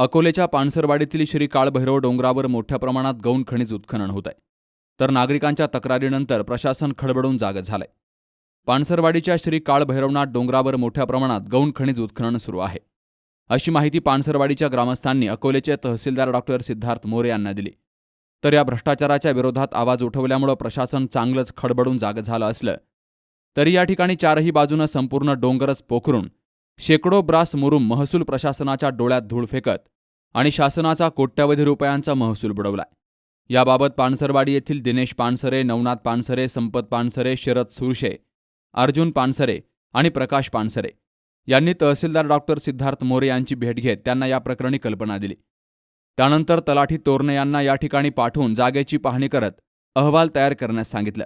अकोलेच्या पानसरवाडीतील श्री काळभैरव डोंगरावर मोठ्या प्रमाणात गौण खनिज उत्खनन होत आहे तर नागरिकांच्या तक्रारीनंतर प्रशासन खडबडून जागं झालंय. पानसरवाडीच्या श्री काळभैरवनाथ डोंगरावर मोठ्या प्रमाणात गौण खनिज उत्खनन सुरू आहे. अशी माहिती पानसरवाडीच्या ग्रामस्थांनी अकोलेचे तहसीलदार डॉक्टर सिद्धार्थ मोरे यांना दिली. तर या भ्रष्टाचाराच्या विरोधात आवाज उठवल्यामुळं प्रशासन चांगलंच खडबडून जागं झालं असलं तरी या ठिकाणी चारही बाजूनं संपूर्ण डोंगरच पोखरून शेकडो ब्रास मुरुम महसूल प्रशासनाच्या डोळ्यात धूळ फेकत आणि शासनाचा कोट्यवधी रुपयांचा महसूल बुडवलाय. याबाबत पानसरवाडी येथील दिनेश पानसरे नवनाथ पानसरे संपत पानसरे शरद सुरशे अर्जुन पानसरे आणि प्रकाश पानसरे यांनी तहसीलदार डॉक्टर सिद्धार्थ मोरे यांची भेट घेत त्यांना या प्रकरणी कल्पना दिली. त्यानंतर तलाठी तोरणे यांना या ठिकाणी पाठवून जागेची पाहणी करत अहवाल तयार करण्यास सांगितलं.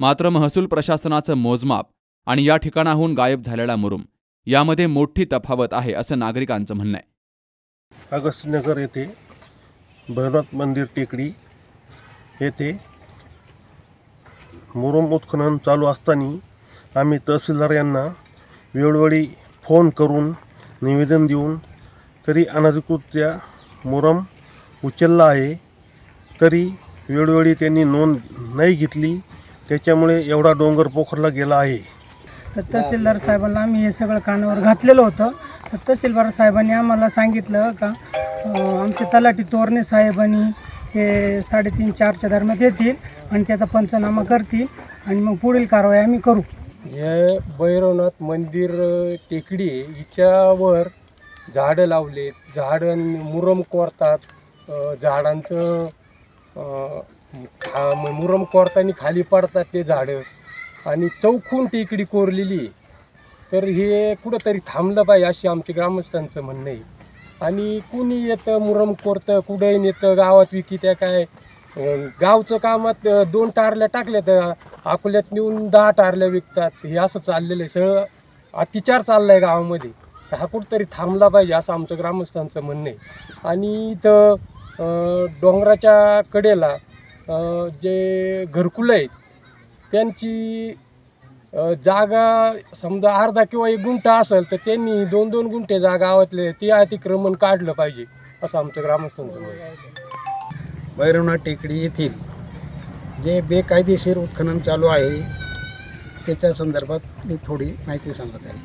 मात्र महसूल प्रशासनाचं मोजमाप आणि या ठिकाणाहून गायब झालेला मुरुम यामध्ये मोठी तफावत आहे असं नागरिकांचं म्हणणं आहे. अगस्त्यनगर येथे भैरवनाथ मंदिर टेकडी येथे मुरुम उत्खनन चालू असताना आम्ही तहसीलदार यांना वेळोवेळी फोन करून निवेदन देऊन तरी अनधिकृत्या मुरम उचलला आहे तरी वेळोवेळी त्यांनी नोंद नाही घेतली त्याच्यामुळे एवढा डोंगर पोखरला गेला आहे. तर तहसीलदार साहेबांना आम्ही हे सगळं कानावर घातलेलं होतं. तर तहसीलदार साहेबांनी आम्हाला सांगितलं का आमचे तलाठी तोरणे साहेबांनी ते साडेतीन चारच्या दरम्यान येतील आणि त्याचा पंचनामा करतील आणि मग पुढील कारवाई आम्ही करू. हे भैरवनाथ मंदिर टेकडी हिच्यावर झाडं लावलेत. झाडं मुरम कोरतात. झाडांचं खा म- मुरम कोरताना खाली पडतात ते झाडं. आणि चौखून टेकडी कोरलेली आहे. तर हे कुठंतरी थांबलं पाहिजे अशी आमच्या ग्रामस्थांचं म्हणणं आहे. आणि कुणी येतं मुरम कोरतं कुठंही नेतं गावात विकित्या काय? गावचं कामात दोन टारल्या टाकल्या तर अकोल्यात नेऊन दहा टारल्या विकतात. हे असं चाललेलं आहे सगळं अतिचार चालला आहे गावामध्ये. हा कुठंतरी थांबला पाहिजे असं आमचं ग्रामस्थांचं म्हणणं आहे. आणि इथं डोंगराच्या कडेला जे घरकुलं आहेत त्यांची जागा समजा अर्धा किंवा एक गुंठा असेल तर त्यांनी दोन दोन गुंठे जागा गावातले ते अतिक्रमण काढलं पाहिजे असं आमचं ग्रामस्थांचं मत भैरवनाथ टेकडी येथील जे बेकायदेशीर उत्खनन चालू आहे त्याच्या संदर्भात मी थोडी माहिती सांगत आहे.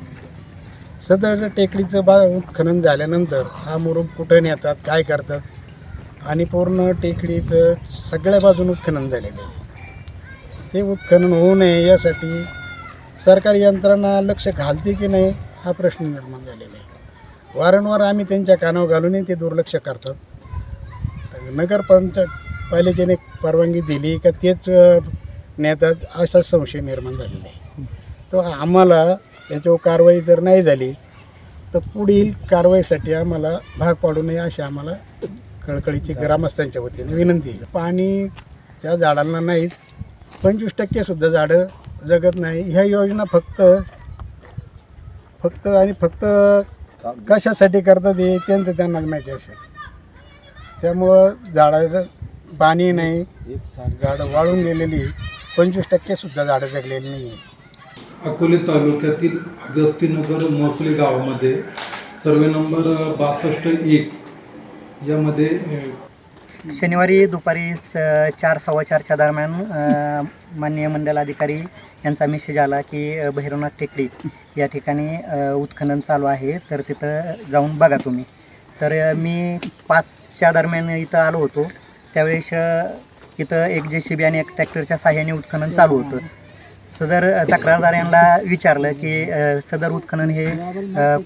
सदर टेकडीचं बा उत्खनन झाल्यानंतर हा मुरुम कुठं नेतात काय करतात आणि पूर्ण टेकडीचं सगळ्या बाजून उत्खनन झालेलं आहे. ते उत्खनन होऊ नये यासाठी सरकारी यंत्रणा लक्ष घालते की नाही हा प्रश्न निर्माण झालेला आहे. वारंवार आम्ही त्यांच्या कानावर घालूनही ते दुर्लक्ष करतात. नगरपंचायत पालिकेने परवानगी दिली का तेच नेतात असा संशय निर्माण झालेला आहे. तो आम्हाला याच्यावर कारवाई जर नाही झाली तर पुढील कारवाईसाठी आम्हाला भाग पाडू नये अशी आम्हाला कळकळीची ग्रामस्थांच्या वतीने विनंती आहे. पाणी त्या झाडांना नाहीच पंचवीस टक्केसुद्धा झाडं जगत नाही. ह्या योजना फक्त फक्त आणि फक्त कशासाठी करतात हे त्यांचं त्यांनाच माहिती असेल त्यामुळं झाडाचं पाणी नाही. झाडं वाळून गेलेली. पंचवीस टक्केसुद्धा झाडं जगलेली नाही. अकोले तालुक्यातील अगस्तीनगर मोसले गावामध्ये सर्वे नंबर बासष्ट एक यामध्ये शनिवारी दुपारी स चार सव्वा चारच्या दरम्यान अ, माननीय मंडलाधिकारी यांचा मेसेज आला की अ, भैरवनाथ टेकडी या ठिकाणी अ, उत्खनन चालू आहे. तर तिथं जाऊन बघा तुम्ही. तर अ, मी पाचच्या दरम्यान इथं आलो होतो. त्यावेळेस अ, इथं एक जे सी बी आणि एक ट्रॅक्टरच्या साह्याने उत्खनन चालू होतं. सदर तक्रारदार यांना विचारलं की सदर उत्खनन हे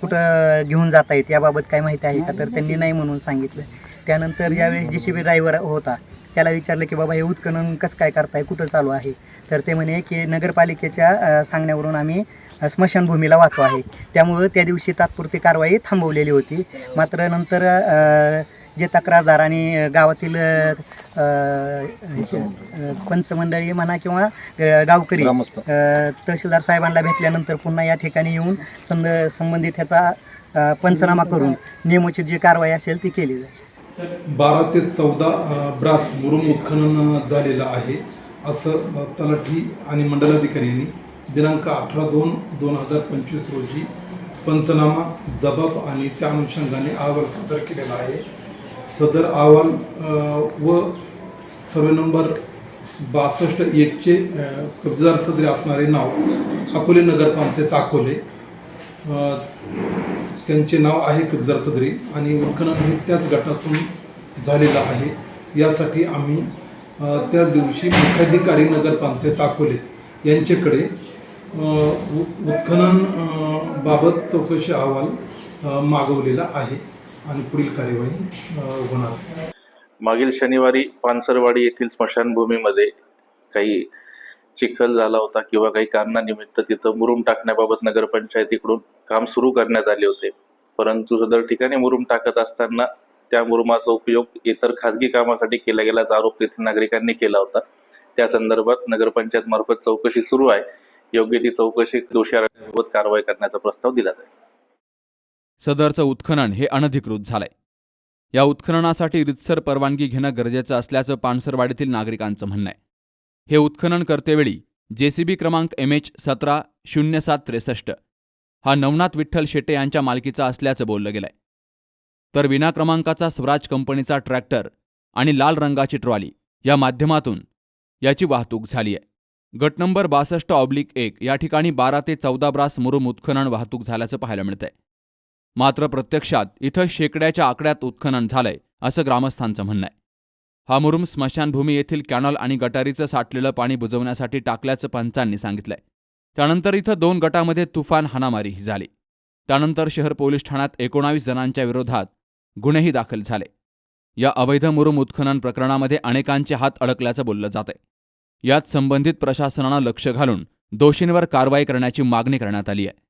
कुठं घेऊन जाता येत? याबाबत काय माहिती आहे का? तर त्यांनी नाही म्हणून सांगितलं. त्यानंतर ज्यावेळेस जी सी बी ड्रायव्हर होता त्याला विचारलं की बाबा हे उत्खनन कसं काय करताय? कुठं चालू आहे? तर ते म्हणे की नगरपालिकेच्या सांगण्यावरून आम्ही स्मशानभूमीला वाहतो आहे. त्यामुळं त्या दिवशी तात्पुरती कारवाई थांबवलेली होती. मात्र नंतर जे तक्रारदार आणि गावातील पंचमंडळी म्हणा किंवा गावकरी तहसीलदार साहेबांना भेटल्यानंतर पुन्हा या ठिकाणी येऊन संद संबंधित ह्याचा पंचनामा करून नियमोचित जी कारवाई असेल ती केली जाईल. बारा ते चौदा ब्रास मुरुम उत्खनन झालेलं आहे असं तलाठी आणि मंडलाधिकारी यांनी दिनांक अठरा दोन दोन हजार पंचवीस रोजी पंचनामा जबाब आणि त्या अनुषंगाने अहवाल सादर केलेला आहे. सदर अहवाल व सर्वे नंबर बासष्ट एकचे कब्जदार सदरे असणारे नाव अकोले नगरपंचायत अकोले त्यांचे नाव आहे कब्जदार सदरी आणि उत्खनन हे त्याच गटातून झालेलं आहे. यासाठी आम्ही त्या दिवशी मुख्याधिकारी नगरपंचायत अकोले यांच्याकडे उत्खनन बाबत चौकशी अहवाल मागवलेला आहे. आणि पुढील कार्यवाही होणार. मागील शनिवारी पानसरवाडी येथील स्मशानभूमीमध्ये काही चिखल झाला होता किंवा काही कारणानिमित्त तिथं मुरुम टाकण्याबाबत नगरपंचायतीकडून काम सुरू करण्यात आले होते. परंतु सदर ठिकाणी मुरुम टाकत असताना त्या मुरुमाचा उपयोग इतर खाजगी कामासाठी केला गेल्याचा आरोप तेथील नागरिकांनी केला होता. त्या संदर्भात नगरपंचायत मार्फत चौकशी सुरू आहे. योग्य ती चौकशी दोषी कारवाई करण्याचा प्रस्ताव दिला जाईल. सदरचं उत्खनन हे अनधिकृत झालंय. या उत्खननासाठी रितसर परवानगी घेणं गरजेचं असल्याचं पानसरवाडीतील नागरिकांचं म्हणणं आहे. हे उत्खनन करतेवेळी जेसीबी क्रमांक एम एच सतरा शून्य सात त्रेसष्ट हा नवनाथ विठ्ठल शेट्टे यांच्या मालकीचा असल्याचं बोललं गेलंय. तर विना क्रमांकाचा स्वराज कंपनीचा ट्रॅक्टर आणि लाल रंगाची ट्रॉली या माध्यमातून याची वाहतूक झाली आहे. गट नंबर बासष्ट ऑब्लिक एक या ठिकाणी बारा ते चौदा ब्रास मुरुम उत्खनन वाहतूक झाल्याचं पाहायला मिळतंय. मात्र प्रत्यक्षात इथं शेकड्याच्या आकड्यात उत्खनन झालंय असं ग्रामस्थांचं म्हणणं आहे. हा मुरुम स्मशानभूमी येथील कॅनॉल आणि गटारीचं साठलेलं पाणी बुजवण्यासाठी टाकल्याचं पंचांनी सांगितलंय. त्यानंतर इथं दोन गटामध्ये तुफान हाणामारीही झाली. त्यानंतर शहर पोलीस ठाण्यात एकोणावीस जणांच्या विरोधात गुन्हेही दाखल झाले. या अवैध मुरुम उत्खनन प्रकरणामध्ये अनेकांचे हात अडकल्याचं बोललं जातंय. यात संबंधित प्रशासनानं लक्ष घालून दोषींवर कारवाई करण्याची मागणी करण्यात आली आहे.